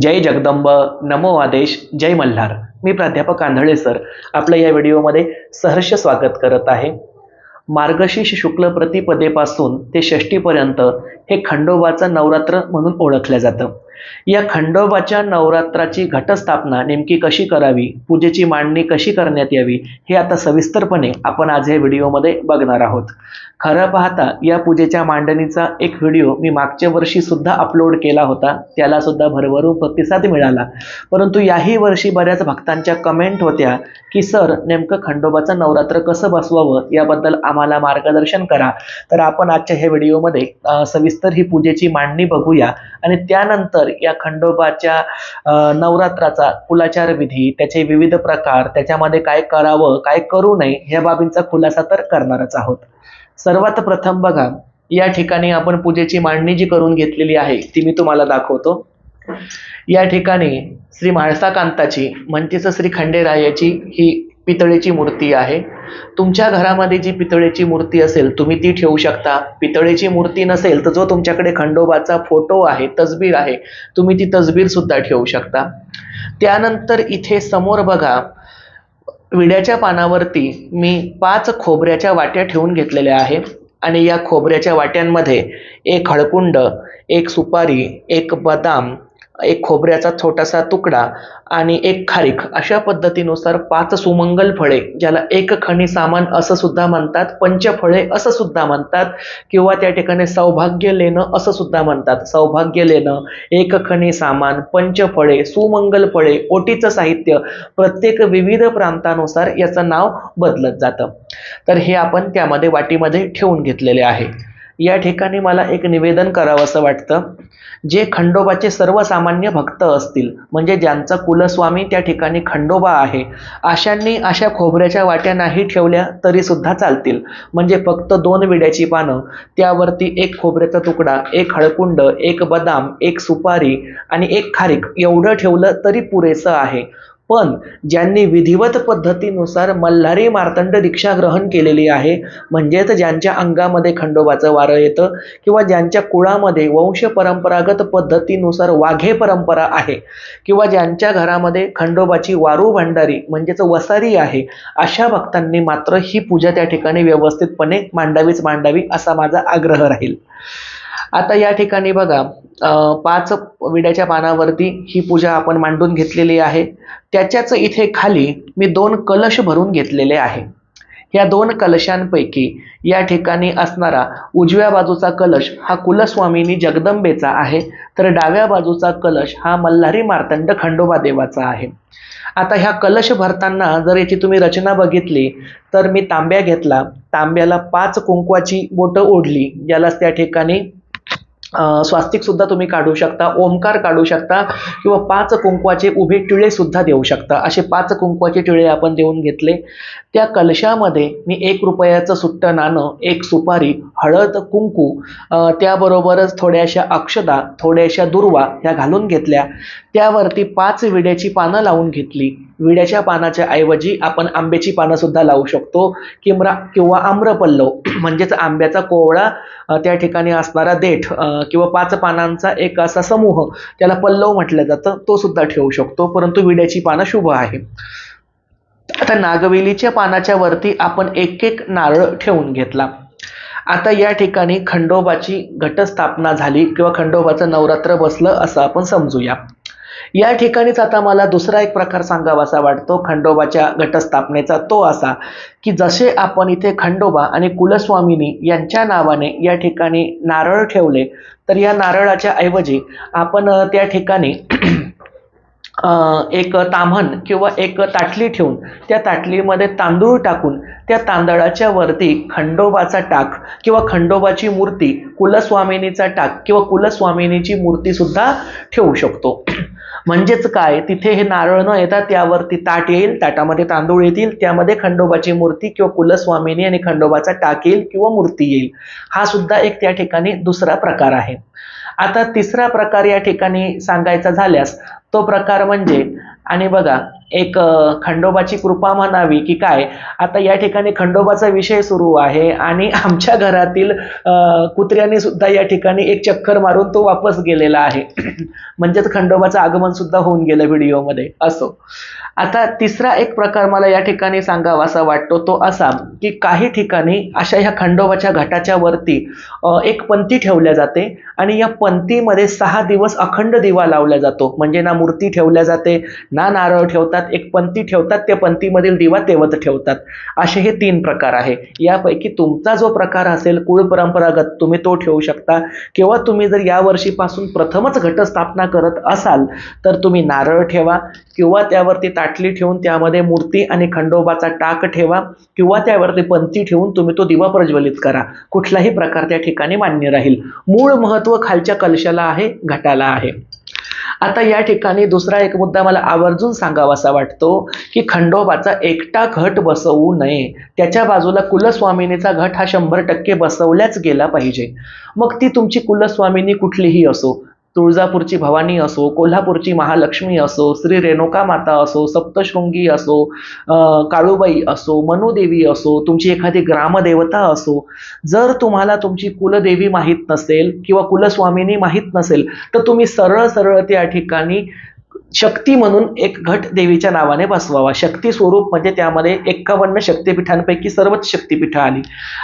जय जगदंब. नमो आदेश. जय मल्हार. मी प्राध्यापक आंधळे सर. आपलं या व्हिडिओमध्ये सहर्ष स्वागत करत आहे. मार्गशीर्ष शुक्ल प्रतिपदेपासून ते षष्टीपर्यंत हे खंडोबाचं नवरात्र म्हणून ओळखलं जातं. या खंडोबाच्या नवरात्राची घटस्थापना नेमकी कशी करावी? पूजेची मांडणी कशी करण्यात यावी? हे आता सविस्तरपणे आपण आज या व्हिडिओमध्ये बघणार आहोत. खरं पाहता या पूजेच्या मांडणीचा एक व्हिडिओ मी मागच्या वर्षी सुद्धा अपलोड केला होता. त्याला सुद्धा भरभरून प्रतिसाद मिळाला. परंतु याही वर्षी बऱ्याच भक्तांच्या कमेंट होत्या की सर नेमकं खंडोबाचं नवरात्र कसं बसवावं? याबद्दल आम्हाला मार्गदर्शन करा. तर आपण आजच्या ह्या व्हिडिओमध्ये सविस्तर ही पूजेची मांडणी बघूया. आणि त्यानंतर या खंडोबाच्या नवरात्राचा कुलाचार विधी त्याचे विविध प्रकार त्याच्यामध्ये काय करावं काय करू नये ह्या बाबींचा खुलासा तर करणारच आहोत. सर्वात प्रथम बघा या ठिकाणी आपण पूजेची मांडणी जी करून घेतलेली आहे ती मी तुम्हाला दाखवतो. या ठिकाणी श्री म्हाळसाकांताची म्हणजेच श्री खंडेरायाची ही पितळेची मूर्ती आहे. तुमच्या घरामध्ये जी पितळेची मूर्ती असेल तुम्ही ती ठेवू शकता. पितळेची मूर्ती नसेल तर जो तुमच्याकडे खंडोबाचा फोटो आहे तसबीर आहे तुम्ही ती तसबीर सुद्धा ठेवू शकता. त्यानंतर इथे समोर बघा विड्याच्या पानावरती मी पाच खोबऱ्याच्या वाट्या ठेवून घेतलेल्या आहे. आणि या खोबऱ्याच्या वाट्यांमध्ये एक हळकुंड एक सुपारी एक बदाम एक खोबऱ्याचा छोटासा तुकडा आणि एक खारीक अशा पद्धतीनुसार पाच सुमंगल फळे ज्याला एक खणी सामान असं सुद्धा म्हणतात पंचफळे असं सुद्धा म्हणतात किंवा त्या ठिकाणी सौभाग्य लेणं असं सुद्धा म्हणतात. सौभाग्य लेणं एक खणी सामान पंचफळे सुमंगल फळे ओटीचं साहित्य प्रत्येक विविध प्रांतानुसार याचं नाव बदलत जातं. तर हे आपण त्यामध्ये वाटीमध्ये ठेवून घेतलेले आहे. या ठिकाणी मला एक निवेदन करावं असं वाटतं. जे खंडोबाचे सर्वसामान्य भक्त असतील म्हणजे ज्यांचा कुलस्वामी त्या ठिकाणी खंडोबा आहे अशांनी अशा खोबऱ्याच्या वाट्या नाही ठेवल्या तरी सुद्धा चालतील. म्हणजे फक्त दोन विड्याची पानं त्यावरती एक खोबऱ्याचा तुकडा एक हळकुंड एक बदाम एक सुपारी आणि एक खारीक एवढं ठेवलं तरी पुरेसं आहे. पण ज्यांनी विधिवत पद्धतीनुसार मल्हारी मार्तंड दीक्षा ग्रहण केलेली आहे म्हणजेच ज्यांच्या अंगामध्ये खंडोबाचं वारं येतं किंवा ज्यांच्या कुळामध्ये वंश परंपरागत पद्धतीनुसार वाघे परंपरा आहे किंवा ज्यांच्या घरामध्ये खंडोबाची वारू भांडारी म्हणजेच वसारी आहे अशा भक्तांनी मात्र ही पूजा त्या ठिकाणी व्यवस्थितपणे मांडावीच मांडावी असा माझा आग्रह राहील. आता या ठिकाणी बघा पाच विड्याच्या पानावरती ही पूजा आपण मांडून घेतलेली आहे. त्याच्याच इथे खाली मी दोन कलश भरून घेतलेले आहे. या दोन कलशांपैकी या ठिकाणी असणारा उजव्या बाजूचा कलश हा कुलस्वामिनी जगदंबेचा आहे. तर डाव्या बाजूचा कलश हा मल्हारी मार्तंड खंडोबा देवाचा आहे. आता ह्या कलश भरताना जर याची तुम्ही रचना बघितली तर मी तांब्या घेतला. तांब्याला पाच कुंकवाची बोटं ओढली. ज्याला त्या ठिकाणी स्वास्तिक सुद्धा तुम्ही काढू शकता ओंकार काढू शकता किंवा पाच कुंकवाचे उभे टिळे सुद्धा देऊ शकता. असे पाच कुंकवाचे टिळे आपण देऊन घेतले. त्या कलशामध्ये मी एक रुपयाचं सुट्ट नाणं एक सुपारी हळद कुंकू त्याबरोबरच थोड्याशा अक्षदा थोड्याशा दुर्वा ह्या घालून घेतल्या. त्यावरती पाच विड्याची पानं लावून घेतली. विड्याच्या पानाच्या ऐवजी आपण आंब्याची पानं सुद्धा लावू शकतो. किंवा किंवा आम्रपल्लव म्हणजेच आंब्याचा कोवळा त्या ठिकाणी असणारा देठ किंवा पाच पानांचा एक असा समूह त्याला पल्लव म्हटलं जातं तो सुद्धा ठेवू शकतो. परंतु विड्याची पानं शुभ आहे. आता नागवेलीच्या पानाच्या वरती आपण एक एक नारळ ठेवून घेतला. आता या ठिकाणी खंडोबाची घटस्थापना झाली किंवा खंडोबाचं नवरात्र बसलं असं आपण समजूया. या ठिकाणीच आता मला दुसरा एक प्रकार सांगावासा वाटतो खंडोबाच्या घटस्थापनेचा तो असा की जसे आपण इथे खंडोबा आणि कुलस्वामिनी यांच्या नावाने या ठिकाणी नारळ ठेवले तर या नारळाच्या ऐवजी आपण त्या ठिकाणी एक ताम्हण किंवा एक ताटली ठेवून त्या ताटलीमध्ये तांदूळ टाकून त्या तांदळाच्या वरती खंडोबाचा टाक किंवा खंडोबाची मूर्ती कुलस्वामिनीचा टाक किंवा कुलस्वामिनीची मूर्ती सुद्धा ठेवू शकतो. म्हणजेच काय? तिथे हे नारळ न येता त्यावरती ताट येईल ताटामध्ये तांदूळ येतील त्यामध्ये खंडोबाची मूर्ती किंवा कुलस्वामिनी आणि खंडोबाचा टाक येईल किंवा मूर्ती येईल. हा सुद्धा एक त्या ठिकाणी दुसरा प्रकार आहे. आता तिसरा प्रकार या ठिकाणी सांगायचा झाल्यास तो प्रकार म्हणजे आणि बघा एक खंडोबाची कृपा म्हणावी की काय? आता या ठिकाणी खंडोबाचा विषय सुरू आहे आणि आमच्या घरातील कुत्र्याने सुद्धा या ठिकाणी एक चक्कर मारून तो वापस गेलेला आहे. म्हणजेच खंडोबाचं आगमन सुद्धा होऊन गेलं व्हिडिओमध्ये. असो. आता तिसरा एक प्रकार मला या ठिकाणी सांगावा असा वाटतो तो असा की काही ठिकाणी अशा ह्या खंडोबाच्या घाटाच्या वरती एक पंथी ठेवल्या जाते आणि या पंथीमध्ये सहा दिवस अखंड दिवा लावला जातो. म्हणजे ना मूर्ती ठेवल्या जाते ना नारळ ठेवतात एक पंथी ठेवतात त्या पंथीमधील दिवा तेवत ठेवतात. असे हे तीन प्रकार आहे. यापैकी तुमचा जो प्रकार असेल कुळ परंपरागत तुम्ही तो ठेवू शकता. किंवा तुम्ही जर या वर्षीपासून प्रथमच घटस्थापना करत असाल तर तुम्ही नारळ ठेवा किंवा त्यावरती ताटली ठेवून त्यामध्ये मूर्ती आणि खंडोबाचा टाक ठेवा किंवा त्यावरती पंथी ठेवून तुम्ही तो दिवा प्रज्वलित करा. कुठलाही प्रकार त्या ठिकाणी मान्य राहील. मूळ महत्त्व खालच्या कलशाला आहे घटाला आहे. आता या ठिकाणी दुसरा एक मुद्दा मला आवर्जून सांगावासा वाटतो की खंडोबाचा एकटा घट बसवू नये. त्याच्या बाजूला कुलस्वामिनीचा घट हा शंभर टक्के बसवल्याच गेला पाहिजे. मग ती तुमची कुलस्वामिनी कुठलीही असो तुळजापूरची भवानी असो कोल्हापूरची महालक्ष्मी असो श्री रेणुका माता असो सप्तशृंगी असो काळूबाई असो मनुदेवी असो तुमची एखादी ग्रामदेवता असो जर तुम्हाला तुमची कुलदेवी माहीत नसेल किंवा कुलस्वामिनी माहीत नसेल तर तुम्ही सरळ सरळ त्या ठिकाणी शक्ती म्हणून एक घट देवीच्या नावाने बसवावा. शक्ती स्वरूप म्हणजे त्यामध्ये एक्कावन्न शक्तिपीठांपैकी सर्वच शक्तीपीठं आली.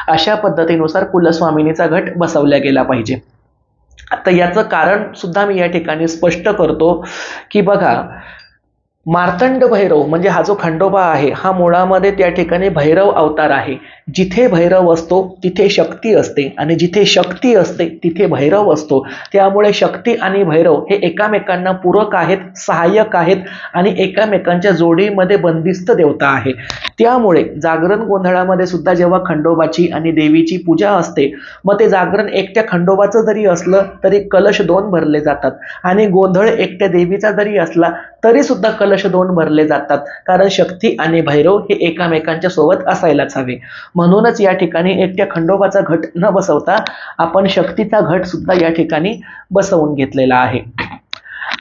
अशा पद्धतीनुसार कुलस्वामिनीचा घट बसवला गेला पाहिजे. आता याचं कारण सुद्धा मी या ठिकाणी स्पष्ट करतो की बघा मार्तंड भैरव म्हणजे हा जो खंडोबा आहे हा मुळामध्ये त्या ठिकाणी भैरव अवतार आहे. जिथे भैरव असतो तिथे शक्ती असते आणि जिथे शक्ती असते तिथे भैरव असतो. त्यामुळे शक्ती आणि भैरव हे एकामेकांना पूरक आहेत सहाय्यक आहेत आणि एकामेकांच्या जोडीमध्ये बंदिस्त देवता आहे. त्यामुळे जागरण गोंधळामध्ये सुद्धा जेव्हा खंडोबाची आणि देवीची पूजा असते मग ते जागरण एकट्या खंडोबाचं जरी असलं तरी कलश दोन भरले जातात आणि गोंधळ एकट्या देवीचा जरी असला तरी सुद्धा कलश दोन भरले जातात. कारण शक्ती आणि भैरव हे एकामेकांच्या सोबत असायलाच हवे. म्हणूनच या ठिकाणी एकट्या खंडोबाचा घट न बसवता आपण शक्तीचा घट सुद्धा या ठिकाणी बसवून घेतलेला आहे.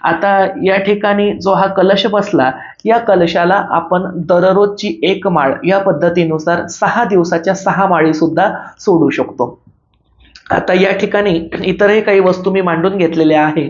आता या ठिकाणी जो हा कलश बसला या कलशाला आपण दररोजची एक माळ या पद्धतीनुसार सहा दिवसाच्या सहा माळी सुद्धा सोडू शकतो. आता या ठिकाणी इतरही काही वस्तू मी मांडून घेतलेल्या आहे.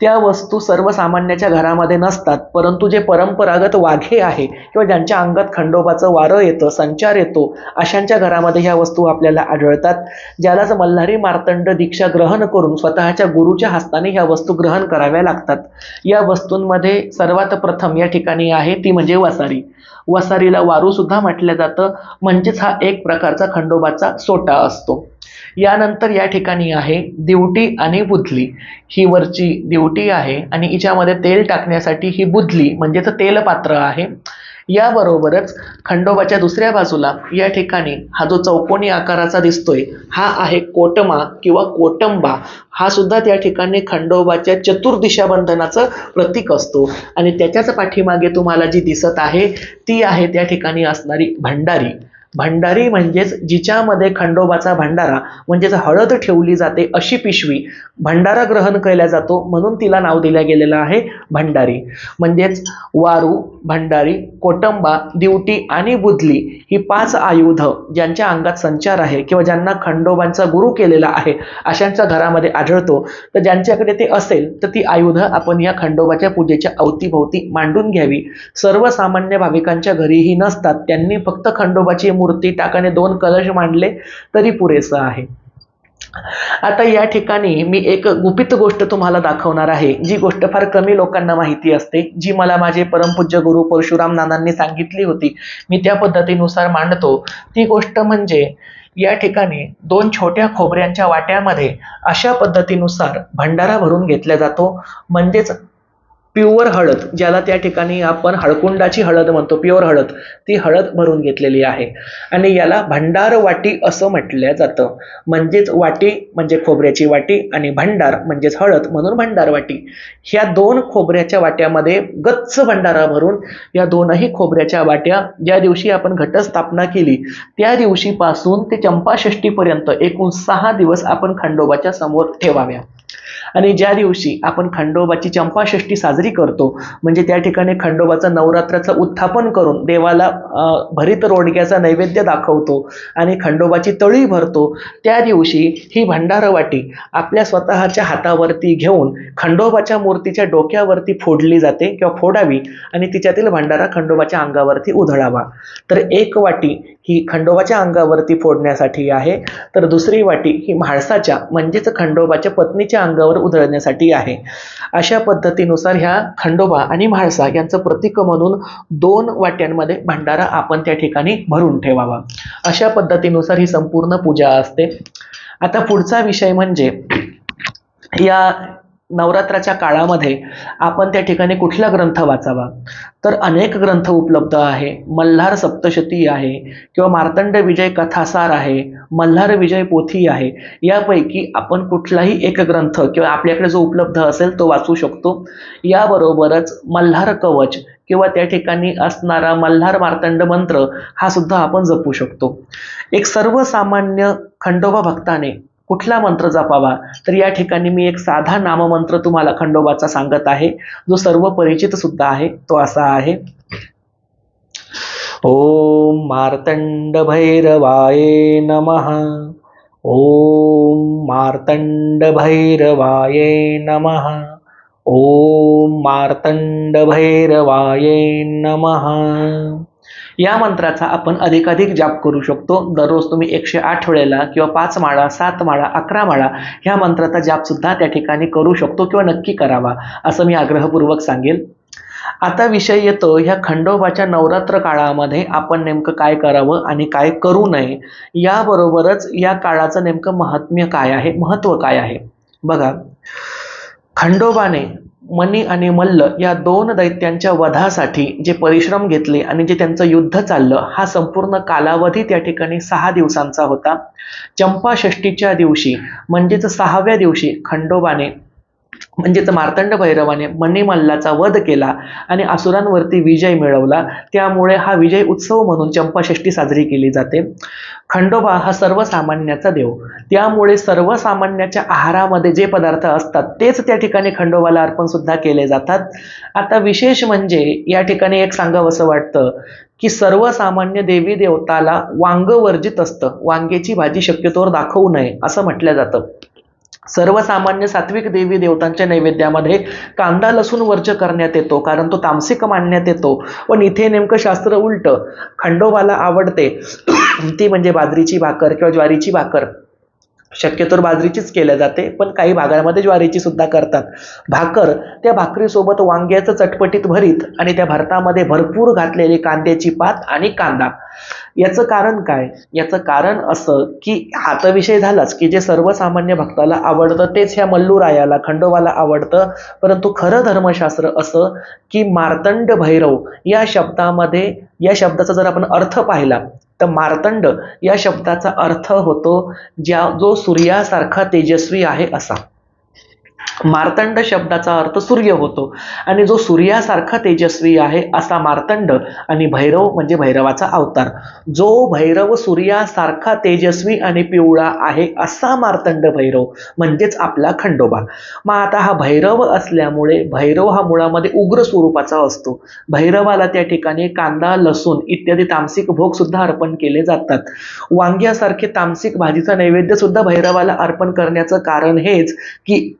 त्या वस्तू सर्वसामान्याच्या घरामध्ये नसतात परंतु जे परंपरागत वाघे आहे किंवा ज्यांच्या अंगात खंडोबाचं वारं येतं संचार येतो अशांच्या घरामध्ये ह्या वस्तू आपल्याला आढळतात. ज्यालाच मल्हारी मार्तंड दीक्षा ग्रहण करून स्वतःच्या गुरुच्या हस्ताने ह्या वस्तू ग्रहण कराव्या लागतात. या वस्तूंमध्ये सर्वात प्रथम या ठिकाणी आहे ती म्हणजे वसारी. वसारीला वारू सुद्धा म्हटलं जातं म्हणजेच हा एक प्रकारचा खंडोबाचा सोटा असतो. यानंतर या ठिकाणी आहे दिवटी आणि बुधली ही वरची दिवटी आहे आणि हिच्यामध्ये तेल टाकण्यासाठी ही बुधली म्हणजेच तेलपात्र आहे. याबरोबरच खंडोबाच्या दुसऱ्या बाजूला या ठिकाणी हा जो चौकोनी आकाराचा दिसतोय हा आहे कोटमा किंवा कोटंबा. हा सुद्धा त्या ठिकाणी खंडोबाच्या चतुर्दिशा बंधनाचं प्रतीक असतो. आणि त्याच्याच पाठीमागे तुम्हाला जी दिसत आहे ती आहे त्या ठिकाणी असणारी भंडारी. भंडारी म्हणजेच जिच्यामध्ये खंडोबाचा भंडारा म्हणजेच हळद ठेवली जाते अशी पिशवी भंडारा ग्रहण केला जातो म्हणून तिला नाव दिलं गेलेलं आहे भंडारी. म्हणजेच वारू भंडारी कोटंबा दिवटी आणि बुधली ही पाच आयुध ज्यांच्या अंगात संचार आहे किंवा ज्यांना खंडोबांचा गुरु केलेला आहे अशांच्या घरामध्ये आढळतो. तर ज्यांच्याकडे ते असेल तर ती आयुध आपण या खंडोबाच्या पूजेच्या अवतीभोवती मांडून घ्यावी. सर्वसामान्य भाविकांच्या घरीही नसतात त्यांनी फक्त खंडोबाची मूर्ती टाकाने दोन कलश मांडले तरी पुरेसं आहे. आता या ठिकाणी मी एक गुपित गोष्ट तुम्हाला दाखवणार आहे जी गोष्ट फार कमी लोकांना माहिती असते जी मला माझे परमपूज्य गुरु परशुराम नानांनी सांगितली होती. मी त्या पद्धतीनुसार मांडतो. ती गोष्ट म्हणजे या ठिकाणी दोन छोट्या खोबऱ्यांच्या वाट्यामध्ये अशा पद्धतीनुसार भंडारा भरून घेतला जातो. म्हणजेच प्युअर हळद ज्याला त्या ठिकाणी आपण हळकुंडाची हळद म्हणतो प्युअर हळद ती हळद भरून घेतलेली आहे. आणि याला भंडार वाटी असं म्हटलं जातं. म्हणजेच वाटी म्हणजे खोबऱ्याची वाटी आणि भंडार म्हणजेच हळद म्हणून भंडार वाटी. ह्या दोन खोबऱ्याच्या वाट्यामध्ये गच्च भंडारा भरून या दोनही खोबऱ्याच्या वाट्या ज्या दिवशी आपण घटस्थापना केली त्या दिवशीपासून ते चंपाषष्टीपर्यंत एकूण सहा दिवस आपण खंडोबाच्या समोर ठेवाव्या. आणि ज्या दिवशी आपण खंडोबाची चंपाषष्ठी साजरी करतो म्हणजे त्या ठिकाणी खंडोबाचं नवरात्राचं उत्थापन करून देवाला भरित रोडग्याचा नैवेद्य दाखवतो आणि खंडोबाची तळी भरतो त्या दिवशी ही भंडारवाटी आपल्या स्वतःच्या हातावरती घेऊन खंडोबाच्या मूर्तीच्या डोक्यावरती फोडली जाते किंवा फोडावी आणि तिच्यातील भंडारा खंडोबाच्या अंगावरती उधळावा. तर एक वाटी ही खंडोबाच्या अंगावरती फोडण्यासाठी आहे. तर दुसरी वाटी ही म्हाळसाच्या म्हणजेच खंडोबाच्या पत्नीच्या अंगावर उधळण्यासाठी आहे. अशा पद्धतीनुसार ह्या खंडोबा आणि म्हाळसा यांचं प्रतीक म्हणून दोन वाट्यांमध्ये भंडारा आपण त्या ठिकाणी भरून ठेवावा. अशा पद्धतीनुसार ही संपूर्ण पूजा असते. आता पुढचा विषय म्हणजे या नवरात्राच्या काळामध्ये आपण त्या ठिकाणी कुठला ग्रंथ वाचावा? तर अनेक ग्रंथ उपलब्ध आहे. मल्हार सप्तशती आहे किंवा मार्तंड विजय कथासार आहे मल्हार विजय पोथी आहे. यापैकी आपण कुठलाही एक ग्रंथ किंवा आपल्याकडे जो उपलब्ध असेल तो वाचू शकतो. याबरोबरच मल्हार कवच किंवा त्या ठिकाणी असणारा मल्हार मार्तंड मंत्र हा सुद्धा आपण जपू शकतो. एक सर्वसामान्य खंडोबा भक्ताने कुठला मंत्र जपावा? तर या ठिकाणी मी एक साधा नाममंत्र तुम्हाला खंडोबाचा सांगत आहे. जो सर्व परिचित सुद्धा आहे तो असा आहे. ओम मार्तंड भैरवाय नमः. ओम मार्तंड भैरवाय नमः. ओम मार्तंड भैरवाय नमः. या मंत्राचा आपण अधिकाधिक जाप करू शकतो. दररोज तुम्ही एकशे आठ वेळेला किंवा पाच माळा सात माळा अकरा माळा ह्या मंत्राचा जाप सुद्धा त्या ठिकाणी करू शकतो किंवा नक्की करावा असं मी आग्रहपूर्वक सांगेल. आता विषय येतो ह्या खंडोबाच्या नवरात्र काळामध्ये आपण नेमकं काय करावं आणि काय करू नये याबरोबरच या काळाचं नेमकं महात्म्य काय आहे महत्त्व काय आहे? बघा खंडोबाने मनी आणि मल्ल या दोन दैत्यांच्या वधासाठी जे परिश्रम घेतले आणि जे त्यांचं युद्ध चाललं हा संपूर्ण कालावधी त्या ठिकाणी सहा दिवसांचा होता. चंपाषष्टीच्या दिवशी म्हणजेच सहाव्या दिवशी खंडोबाने म्हणजेच मार्तंड भैरवाने मणिमल्लाचा वध केला आणि असुरांवरती विजय मिळवला. त्यामुळे हा विजय उत्सव म्हणून चंपाषष्ठी साजरी केली जाते. खंडोबा हा सर्वसामान्याचा देव. त्यामुळे सर्वसामान्याच्या आहारामध्ये जे पदार्थ असतात तेच त्या ठिकाणी खंडोबाला अर्पण सुद्धा केले जातात. आता विशेष म्हणजे या ठिकाणी एक सांगावं वाटतं की सर्वसामान्य देवी देवताला वांग वर्जित असतं. वांग्याची भाजी शक्यतोवर दाखवू नये असं म्हटलं जातं. सर्वसामान्य सात्विक देवी देवतांच्या नैवेद्यामध्ये कांदा लसूण वर्ज करण्यात येतो कारण तो तामसिक मानण्यात येतो. पण इथे नेमकं शास्त्र उलट खंडोबाला आवडते ती म्हणजे बाजरीची भाकर किंवा ज्वारीची भाकर. शक्यतोवर बाजरीचीच केल्या जाते पण काही भागांमध्ये ज्वारीची सुद्धा करतात. भाकर त्या भाकरीसोबत वांग्याचं चटपटीत भरीत आणि त्या भरतामध्ये भरपूर घातलेली कांद्याची पात आणि कांदा. याचं कारण काय? याचं कारण असं की हा विषय झालाच की जे सर्वसामान्य भक्ताला आवडतं तेच ह्या मल्लूरायाला खंडोबाला आवडतं. परंतु खरं धर्मशास्त्र असं की मार्तंड भैरव या शब्दामध्ये या शब्दाचा जर आपण अर्थ पाहिला तर मार्तंड या शब्दाचा अर्थ होतो ज्या जो सूर्यासारखा तेजस्वी आहे असा. मार्तंड शब्दाचा अर्थ सूर्य होतो. आणि जो सूर्यासारखा तेजस्वी आहे असा मार्तंड आणि भैरव म्हणजे भैरवाचा अवतार. जो भैरव सूर्यासारखा तेजस्वी आणि पिवळा आहे असा मार्तंड भैरव म्हणजेच आपला खंडोबा. मग आता हा भैरव असल्यामुळे भैरव हा मुळामध्ये उग्र स्वरूपाचा असतो. भैरवाला त्या ठिकाणी कांदा लसूण इत्यादी तामसिक भोग सुद्धा अर्पण केले जातात. वांग्यासारखे तामसिक भाजीचा नैवेद्य सुद्धा भैरवाला अर्पण करण्याचं कारण हेच की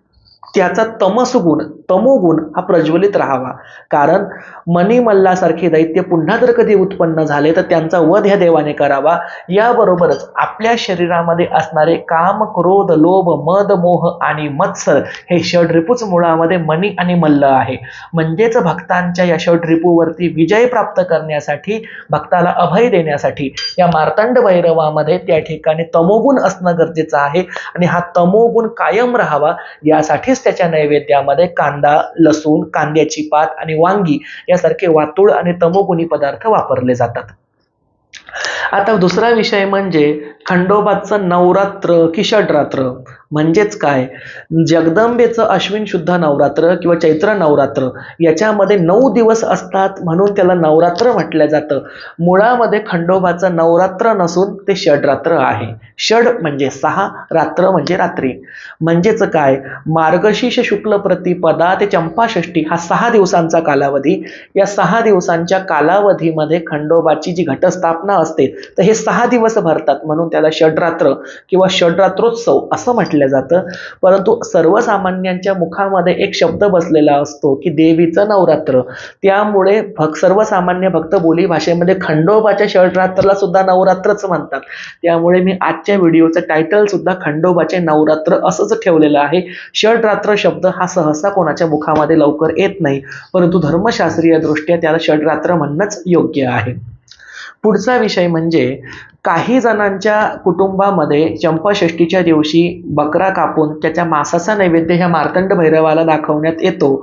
त्याचा तमसगुण तमोगुण हा प्रज्वलित राहावा. कारण मणिमल्लासारखे दैत्य पुन्हा जर कधी उत्पन्न झाले तर त्यांचा वध ह्या देवाने करावा. याबरोबरच आपल्या शरीरामध्ये असणारे काम क्रोध लोभ मद मोह आणि मत्सर हे षडरिपूच मुळामध्ये मणी आणि मल्ल आहे. म्हणजेच भक्तांच्या या षडरिपूवरती विजय प्राप्त करण्यासाठी भक्ताला अभय देण्यासाठी या मार्तंड भैरवामध्ये त्या ठिकाणी तमोगुण असणं गरजेचं आहे. आणि हा तमोगुण कायम राहावा यासाठीच त्याच्या नैवेद्यामध्ये कांदा कांदा लसूण कांद्याची पात आणि वांगी यासारखे वातुळ आणि तमोगुणी पदार्थ वापरले जातात. आता दुसरा विषय म्हणजे खंडोबाचं नवरात्र की षडरात्र म्हणजेच काय? जगदंबेचं अश्विन शुद्ध नवरात्र किंवा चैत्र नवरात्र याच्यामध्ये नऊ दिवस असतात म्हणून त्याला नवरात्र म्हटलं जातं. मुळामध्ये खंडोबाचं नवरात्र नसून ते षडरात्र आहे. षड म्हणजे सहा रात्र म्हणजे रात्री. म्हणजेच काय? मार्गशीर्ष शुक्ल प्रतिपदा ते चंपाषष्ठी हा सहा दिवसांचा कालावधी. या सहा दिवसांच्या कालावधीमध्ये खंडोबाची जी घटस्थापना असते तर हे सहा दिवस भरतात म्हणून त्याला षडरात्र किंवा षडरात्रोत्सव असं म्हटलं जातं. परंतु सर्वसामान्यांच्या मुखामध्ये एक शब्द बसलेला असतो की देवीचं नवरात्र. त्यामुळे भक् सर्वसामान्य भक्त बोली भाषेमध्ये खंडोबाच्या षडरात्राला सुद्धा नवरात्रच म्हणतात. त्यामुळे मी आजच्या व्हिडिओचं टायटल सुद्धा खंडोबाचे नवरात्र असंच ठेवलेलं आहे. षडरात्र शब्द हा सहसा कोणाच्या मुखामध्ये लवकर येत नाही. परंतु धर्मशास्त्रीय दृष्ट्या त्याला षडरात्र म्हणणंच योग्य आहे. पुढचा विषय म्हणजे काही जणांच्या कुटुंबामध्ये चंपाषष्ठीच्या दिवशी बकरा कापून त्याच्या मासाचा नैवेद्य ह्या मार्तंड भैरवाला दाखवण्यात येतो.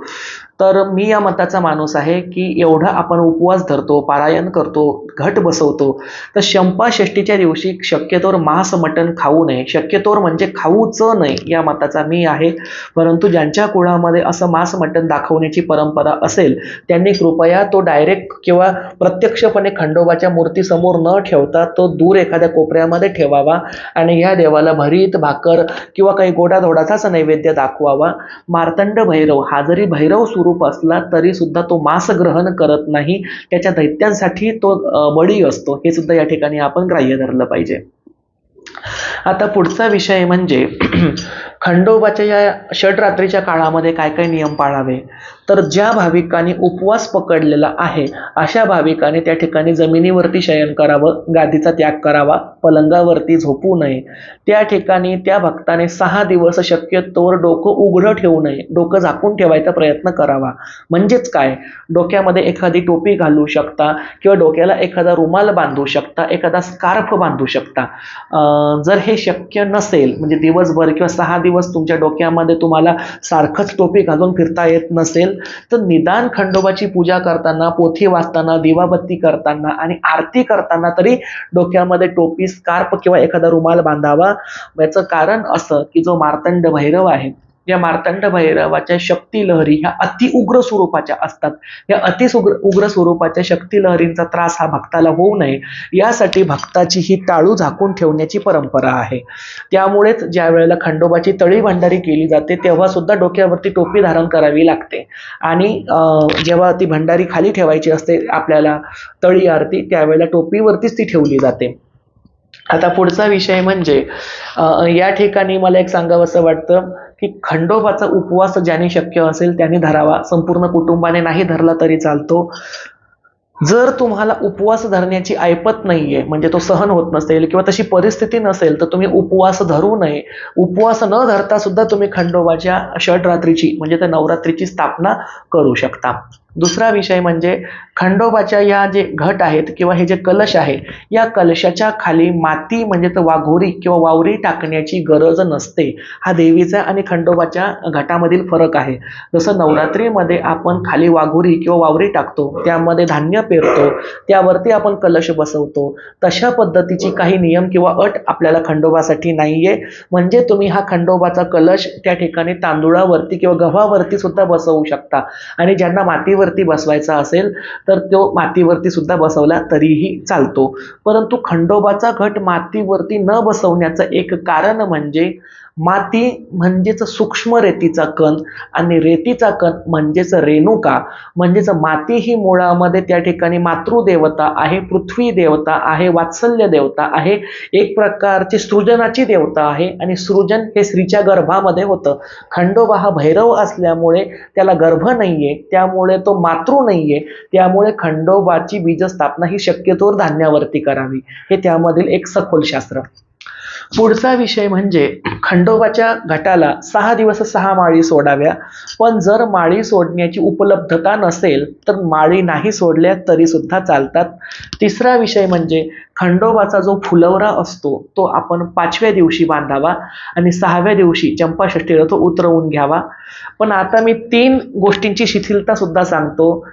तर मी या मताचा माणूस आहे की एवढा आपण उपवास धरतो पारायण करतो घट बसवतो तर शंपाषष्टीच्या दिवशी शक्यतोवर मांस मटण खाऊ नये. शक्यतोवर म्हणजे खाऊच नाही या मताचा मी आहे. परंतु ज्यांच्या कुळामध्ये असं मांस मटण दाखवण्याची परंपरा असेल त्यांनी कृपया तो डायरेक्ट किंवा प्रत्यक्षपणे खंडोबाच्या मूर्तीसमोर न ठेवता तो दूर एखाद्या कोपऱ्यामध्ये ठेवावा आणि ह्या देवाला भरीत भाकर किंवा काही गोडाधोडाचाच नैवेद्य दाखवावा. मार्तंड भैरव हा जरी भैरव स्वरूप असला तरी सुद्धा तो मांस ग्रहण करत नाही. त्याच्या दैत्यांसाठी तो बळी असतो. हे सुद्धा या ठिकाणी आपण ग्राह्य धरलं पाहिजे. आता पुढचा विषय म्हणजे खंडोबाच्या या षडरात्रीच्या काळामध्ये काय काय नियम पाळावे? तर ज्या भाविकांनी उपवास पकडलेला आहे अशा भाविकाने त्या ठिकाणी जमिनीवरती शयन करावं गादीचा त्याग करावा पलंगावरती झोपू नये. त्या ठिकाणी त्या भक्ताने सहा दिवस शक्यतोवर डोकं उघडं ठेवू नये डोकं झाकून ठेवायचा प्रयत्न करावा. म्हणजेच काय? डोक्यामध्ये एखादी टोपी घालू शकता किंवा डोक्याला एखादा रुमाल बांधू शकता एखादा स्कार्फ बांधू शकता. जर हे शक्य नसेल म्हणजे दिवसभर किंवा सहा दिवस तुमच्या डोक्यामध्ये तुम्हाला सारखंच टोपी घालून फिरता येत नसेल तर निदान खंडोबाची पूजा करताना पोथी वाचताना दिवाबत्ती करताना आणि आरती करताना तरी डोक्यामध्ये टोपी स्कार्प किंवा एखादा रुमाल बांधावा. याचं कारण असं की जो मार्तंड भैरव आहे या मार्तंड भैरवाच्या शक्ती लहरी ह्या अति उग्र स्वरूपाच्या असतात. या अति उग्र उग्र स्वरूपाच्या शक्ती लहरींचा त्रास हा भक्ताला होऊ नये. यासाठी भक्ताची ही टाळू झाकून ठेवण्याची परंपरा आहे. त्यामुळेच ज्या वेळेला खंडोबाची तळी भंडारी केली जाते तेव्हा सुद्धा डोक्यावरती टोपी धारण करावी लागते. आणि जेव्हा ती भंडारी खाली ठेवायची असते आपल्याला तळी आरती त्यावेळेला टोपीवरतीच ती ठेवली जाते. आता पुढचा विषय म्हणजे या ठिकाणी मला एक सांगावंसं वाटतं. की खंडोबाचा उपवास ज्याने शक्य असेल त्याने धरावा. संपूर्ण कुटुंबाने नाही धरला तरी चालतो. जर तुम्हाला उपवास धरण्याची ऐपत नाहीये म्हणजे तो सहन होत नसेल किंवा तशी परिस्थिती नसेल तर तुम्ही उपवास धरू नये. उपवास न धरता सुद्धा तुम्ही खंडोबाच्या षडरात्रीची म्हणजे त्या नवरात्रीची स्थापना करू शकता. दुसरा विषय म्हणजे खंडोबाच्या या जे घट आहेत किंवा हे जे कलश आहे या कलशाच्या खाली माती म्हणजे तर वाघोरी किंवा वावरी टाकण्याची गरज नसते. हा देवीचा आणि खंडोबाच्या घटामधील फरक आहे. जसं नवरात्रीमध्ये आपण खाली वाघोरी किंवा वावरी टाकतो त्यामध्ये धान्य पेरतो त्यावरती आपण कलश बसवतो तशा पद्धतीची काही नियम किंवा अट आपल्याला खंडोबासाठी नाहीये. म्हणजे तुम्ही हा खंडोबाचा कलश त्या ठिकाणी तांदुळावरती किंवा गव्हावरती सुद्धा बसवू शकता. आणि ज्यांना मातीवर मातीवरती बसवायचा असेल तर तो मातीवरती सुद्धा बसवला तरीही चालतो. परंतु खंडोबाचा घट मातीवरती न बसवण्याचं एक कारण म्हणजे माती म्हणजेच सूक्ष्म रेतीचा कण आणि रेतीचा कण म्हणजेच रेणुका. म्हणजेच माती ही मुळामध्ये त्या ठिकाणी मातृदेवता आहे पृथ्वी देवता आहे वात्सल्य देवता आहे एक प्रकारची सृजनाची देवता आहे आणि सृजन हे स्त्रीच्या गर्भामध्ये होतं. खंडोबा हा भैरव असल्यामुळे त्याला गर्भ नाहीये त्यामुळे तो मातृ नाहीये त्यामुळे खंडोबाची बीजस्थापना ही शक्यतोवर धान्यावरती करावी. हे त्यामधील एक सखोल शास्त्र पुढचा विषय म्हणजे खंडोबाच्या घटाला सहा दिवस सहा माळी सोडाव्या. पण जर माळी सोडण्याची उपलब्धता नसेल तर माळी नाही सोडल्या तरी सुद्धा चालतात. तिसरा विषय म्हणजे खंडोबाचा जो फुलवरा असतो तो आपण पाचव्या दिवशी बांधावा आणि सहाव्या दिवशी चंपाषष्ठीला तो उतरवून घ्यावा. पण आता मी तीन गोष्टींची शिथिलता सुद्धा सांगतो.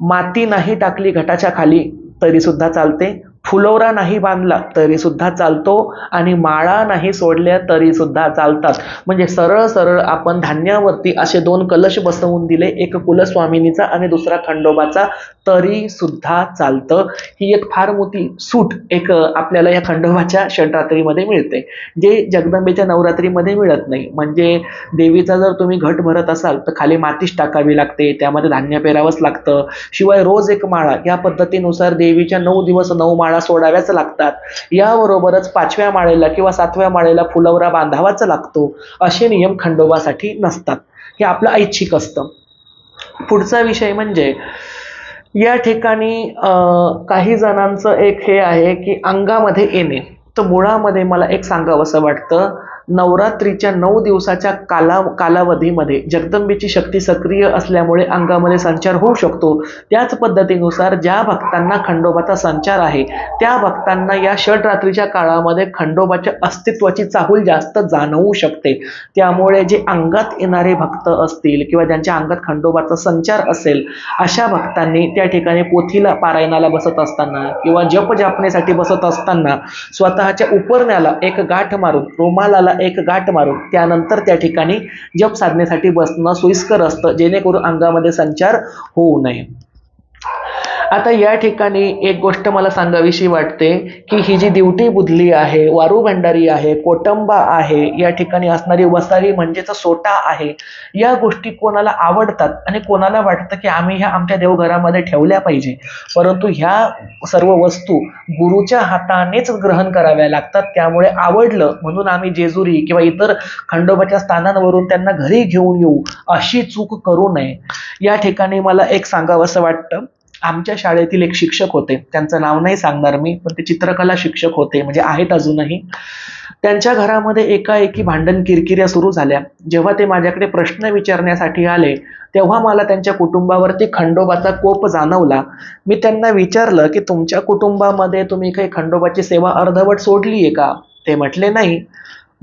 माती नाही टाकली घटाच्या खाली तरी सुद्धा चालते. फुलोरा नाही बांधला तरी सुद्धा चालतो आणि माळा नाही सोडल्या तरी सुद्धा चालतात. म्हणजे सरळ सरळ आपण धान्यावरती असे दोन कलश बसवून दिले एक कुलस्वामिनीचा आणि दुसरा खंडोबाचा तरी सुद्धा चालतं. ही एक फार मोठी सूट एक आपल्याला या खंडोबाच्या षडरात्रीमध्ये मिळते. जे जगदंबेच्या नवरात्रीमध्ये मिळत नाही. म्हणजे देवीचा जर तुम्ही घट भरत असाल तर खाली मातीच टाकावी लागते त्यामध्ये धान्य पेरावंच लागतं. शिवाय रोज एक माळा या पद्धतीनुसार देवीच्या नऊ दिवस नऊ माळा सोडाव्याच लागतात. याबरोबरच पाचव्या माळेला किंवा सातव्या माळेला फुलवरा बांधावाच लागतो असे नियम खंडोबासाठी नसतात. हे आपलं ऐच्छिक असतं. पुढचा विषय म्हणजे या ठिकाणी अं, काही जणांचं एक हे आहे की अंगामध्ये येणे. तर मुळामध्ये मला एक सांगावंसं वाटतं नवरात्रीच्या नऊ दिवसाच्या काला कालावधीमध्ये जगदंबेची शक्ती सक्रिय असल्यामुळे अंगामध्ये संचार होऊ शकतो. त्याच पद्धतीनुसार ज्या भक्तांना खंडोबाचा संचार आहे त्या भक्तांना या षडरात्रीच्या काळामध्ये खंडोबाच्या अस्तित्वाची चाहूल जास्त जाणवू शकते. त्यामुळे जे अंगात येणारे भक्त असतील किंवा ज्यांच्या अंगात खंडोबाचा संचार असेल अशा भक्तांनी त्या ठिकाणी पोथीला पारायणाला बसत असताना किंवा जप जापण्यासाठी बसत असताना स्वतःच्या उपरण्याला एक गाठ मारून रुमालाला एक गाठ मारून त्यानंतर त्या ठिकाणी जप साधनेसाठी बसणं सोयीस्कर असतं जेणेकरून अंगामध्ये संचार होऊ नये. आता या ठिकाणी एक गोष्ट मला सांगावीशी वाटते की ही जी दिवटी बुधली आहे वारू भंडारी आहे कोटंबा आहे या ठिकाणी असणारी वसारी म्हणजेच सोटा आहे या गोष्टी कोणाला आवडतात आणि कोणाला वाटतं की आम्ही ह्या आमच्या देवघरामध्ये ठेवल्या पाहिजे? परंतु ह्या सर्व वस्तू गुरुच्या हातानेच ग्रहण कराव्या लागतात त्यामुळे आवडलं म्हणून आम्ही जेजुरी किंवा इतर खंडोबाच्या स्थानांवरून त्यांना घरी घेऊन येऊ अशी चूक करू नये. या ठिकाणी मला एक सांगावंसं वाटतं आमच्या शाळेतील एक शिक्षक होते. त्यांचं नाव नाही सांगणार मी पण ते चित्रकला शिक्षक होते म्हणजे आहेत अजूनही. त्यांच्या घरामध्ये एकाएकी भांडण किरकिऱ्या सुरू झाल्या. जेव्हा ते माझ्याकडे प्रश्न विचारण्यासाठी आले तेव्हा मला त्यांच्या कुटुंबावरती खंडोबाचा कोप जाणवला. मी त्यांना विचारलं की तुमच्या कुटुंबामध्ये तुम्ही काही खंडोबाची सेवा अर्धवट सोडली आहे का? ते म्हटले नाही.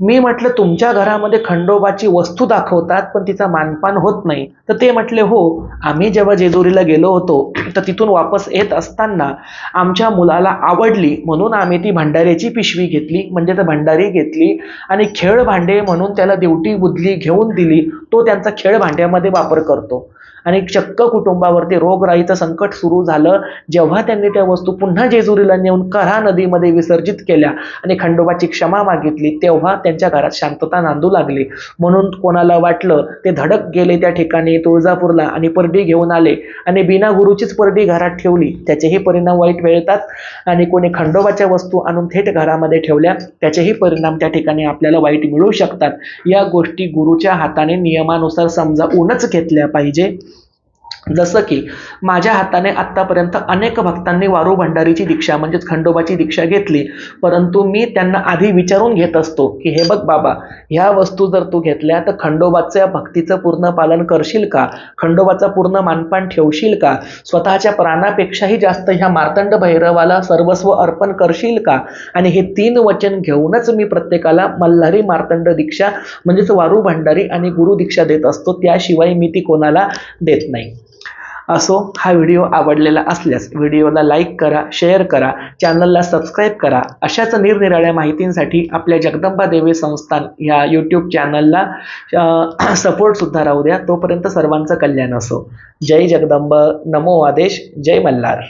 मी म्हटलं तुमच्या घरामध्ये खंडोबाची वस्तू दाखवतात पण तिचा मानपान होत नाही. तर ते म्हटले हो आम्ही जेव्हा जेजुरीला गेलो होतो तर तिथून वापस येत असताना आमच्या मुलाला आवडली म्हणून आम्ही ती भंडाऱ्याची पिशवी घेतली म्हणजे तर भंडारी घेतली आणि खेळ भांडे म्हणून त्याला दिवटी बुदली घेऊन दिली तो त्यांचा खेळ भांड्यामध्ये वापर करतो. आणि चक्क कुटुंबावरती रोगराईचं संकट सुरू झालं जेव्हा त्यांनी त्या वस्तू पुन्हा जेजुरीला नेऊन करा नदीमध्ये विसर्जित केल्या आणि खंडोबाची क्षमा मागितली तेव्हा त्यांच्या घरात शांतता नांदू लागली. म्हणून कोणाला वाटलं ते धडक गेले त्या ठिकाणी तुळजापूरला आणि परडी घेऊन आले आणि बिना गुरुचीच परडी घरात ठेवली. त्याचेही परिणाम वाईट मिळतात आणि कोणी खंडोबाच्या वस्तू आणून थेट घरामध्ये ठेवल्या त्याचेही परिणाम त्या ठिकाणी आपल्याला वाईट मिळू शकतात. या गोष्टी गुरुच्या हाताने नियमानुसार समजावूनच घेतल्या पाहिजे. जसं की माझ्या हाताने आत्तापर्यंत अनेक भक्तांनी वारू भंडारीची दीक्षा म्हणजेच खंडोबाची दीक्षा घेतली. परंतु मी त्यांना आधी विचारून घेत असतो की हे बघ बाबा ह्या वस्तू जर तू घेतल्या तर खंडोबाच्या भक्तीचं पूर्ण पालन करशील का? खंडोबाचा पूर्ण मानपान ठेवशील का? स्वतःच्या प्राणापेक्षाही जास्त ह्या मार्तंड भैरवाला सर्वस्व अर्पण करशील का? आणि हे तीन वचन घेऊनच मी प्रत्येकाला मल्हारी मार्तंड दीक्षा म्हणजेच वारू भंडारी आणि गुरु दीक्षा देत असतो. त्याशिवाय मी ती कोणाला देत नाही. असो हा व्हिडिओ आवडलेला असल्यास व्हिडिओला लाईक करा शेअर करा चॅनलला सबस्क्राईब करा. अशाच निरनिराळ्या माहितींसाठी आपल्या जगदंबा देवी संस्थान ह्या यूट्यूब चॅनलला सपोर्टसुद्धा राहू द्या. तोपर्यंत सर्वांचं कल्याण असो. जय जगदंब. नमो आदेश. जय मल्हार.